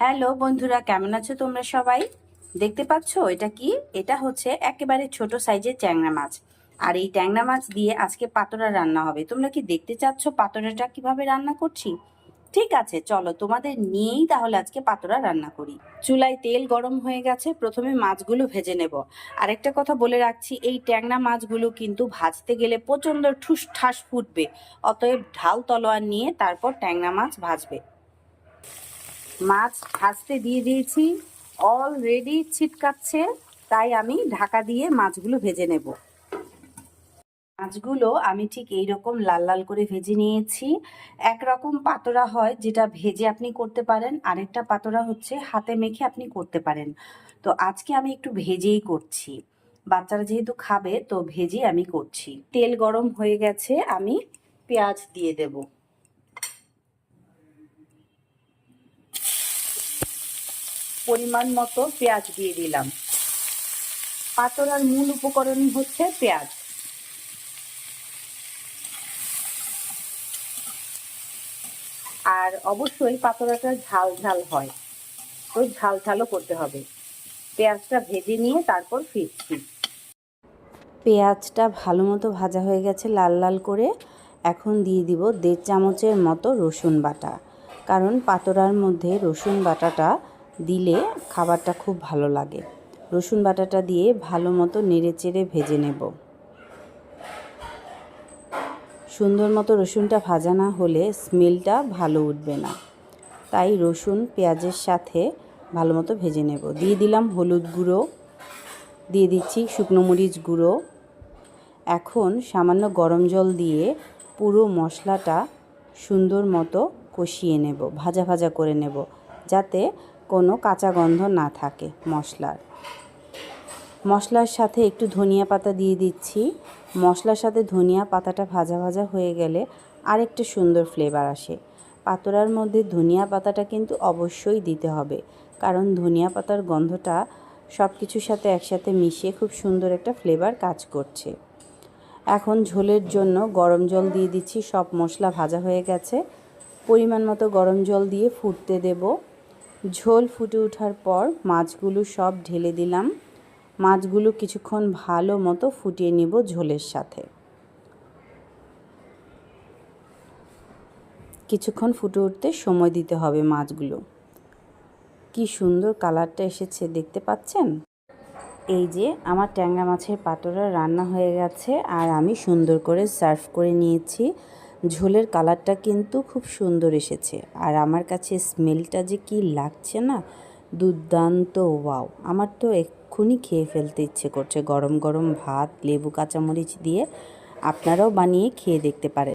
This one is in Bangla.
হ্যালো বন্ধুরা, কেমন আছো তোমরা সবাই? দেখতে পাচ্ছ? এটা কি? এটা হচ্ছে একেবারে ছোট সাইজের ট্যাংরা মাছ। আর এই ট্যাংরা মাছ দিয়ে আজকে পাতোড়া রান্না হবে। তোমরা কি দেখতে চাচ্ছ পাতোড়াটা কীভাবে রান্না করছি? ঠিক আছে, চলো তোমাদের নিয়েই তাহলে আজকে পাতোড়া রান্না করি। চুলায় তেল গরম হয়ে গেছে, প্রথমে মাছগুলো ভেজে নেব। আরেকটা কথা বলে রাখছি, এই ট্যাংরা মাছগুলো কিন্তু ভাজতে গেলে প্রচণ্ড ঠুস ঠাস ফুটবে। অতএব ঢাল, তলোয়ার নিয়ে তারপর ট্যাংরা মাছ ভাজবে। মাছ ভাজতে দিয়ে দিয়েছি। অলরেডি ছিটকাচ্ছে, তাই আমি ঢাকা দিয়ে মাছগুলো ভেজে নেব। মাছগুলো আমি ঠিক এই রকম লাল লাল করে ভেজে নিয়েছি। একরকম পাতোড়া হয়, যেটা ভেজে আপনি করতে পারেন। আরেকটা পাতোড়া হচ্ছে হাতে মেখে আপনি করতে পারেন। তো আজকে আমি একটু ভেজেই করছি। বাচ্চারা যেহেতু খাবে, তো ভেজে আমি করছি। তেল গরম হয়ে গেছে, আমি পেঁয়াজ দিয়ে দেবো। পরিমাণ মতো পেঁয়াজ দিয়ে দিলাম। পাতোড়ার মূল উপকরণ হচ্ছে পেঁয়াজ। আর অবশ্যই পাতোড়াটা ঝাল ঝাল হয়। তো ঝাল ঝালও করতে হবে। পেঁয়াজটা ভেজে নিয়ে তারপর ফিরছি। পেঁয়াজটা ভালো মতো ভাজা হয়ে গেছে লাল লাল করে। এখন দিয়ে দিব দেড় চামচের মতো রসুন বাটা। কারণ পাতোড়ার মধ্যে রসুন বাটাটা দিলে খাবারটা খুব ভালো লাগে। রসুন বাটাটা দিয়ে ভালো মতো নেড়ে চেড়ে ভেজে নেব। সুন্দর মতো রসুনটা ভাজা না হলে স্মেলটা ভালো উঠবে না। তাই রসুন, পেঁয়াজের সাথে ভালো মতো ভেজে নেব। দিয়ে দিলাম হলুদ গুঁড়ো। দিয়ে দিচ্ছি শুকনো মরিচ গুঁড়ো। এখন সামান্য গরম জল দিয়ে পুরো মশলাটা সুন্দর মতো কষিয়ে নেব, ভাজা ভাজা করে নেব। যাতে কোনো কাঁচা গন্ধ না থাকে মশলার। মশলার সাথে একটু ধনিয়া পাতা দিয়ে দিচ্ছি। মশলার সাথে ধনিয়া পাতাটা ভাজা ভাজা হয়ে গেলে আরেকটা সুন্দর ফ্লেভার আসে। পাতোড়ার মধ্যে ধনিয়া পাতাটা কিন্তু অবশ্যই দিতে হবে, কারণ ধনিয়া পাতার গন্ধটা সব কিছুর সাথে একসাথে মিশিয়ে খুব সুন্দর একটা ফ্লেভার কাজ করছে। এখন ঝোলের জন্য গরম জল দিয়ে দিচ্ছি, সব মশলা ভাজা হয়ে গেছে। পরিমাণ মতো গরম জল দিয়ে ফুটতে দেবো। ঝোল ফুটে ওঠার পর মাছগুলো সব ঢেলে দিলাম। মাছগুলো কিছুক্ষণ ভালো মতো ফুটিয়ে নিব ঝোলের সাথে। কিছুক্ষণ ফুটে উঠতে সময় দিতে হবে মাছগুলো। কি সুন্দর কালারটা এসেছে, দেখতে পাচ্ছেন? এই যে আমার ট্যাংরা মাছের পাটোরা রান্না হয়ে গেছে আর আমি সুন্দর করে সার্ভ করে নিয়েছি। ঝোলের কালারটা কিন্তু খুব সুন্দর এসেছে। আর আমার কাছে স্মেলটা যে কি লাগছে না, দুর্দান্ত, ওয়াও। আমার তো এক্ষুনি খেয়ে ফেলতে ইচ্ছে করছে। গরম গরম ভাত, লেবু, কাঁচামরিচ দিয়ে আপনারাও বানিয়ে খেয়ে দেখতে পারেন।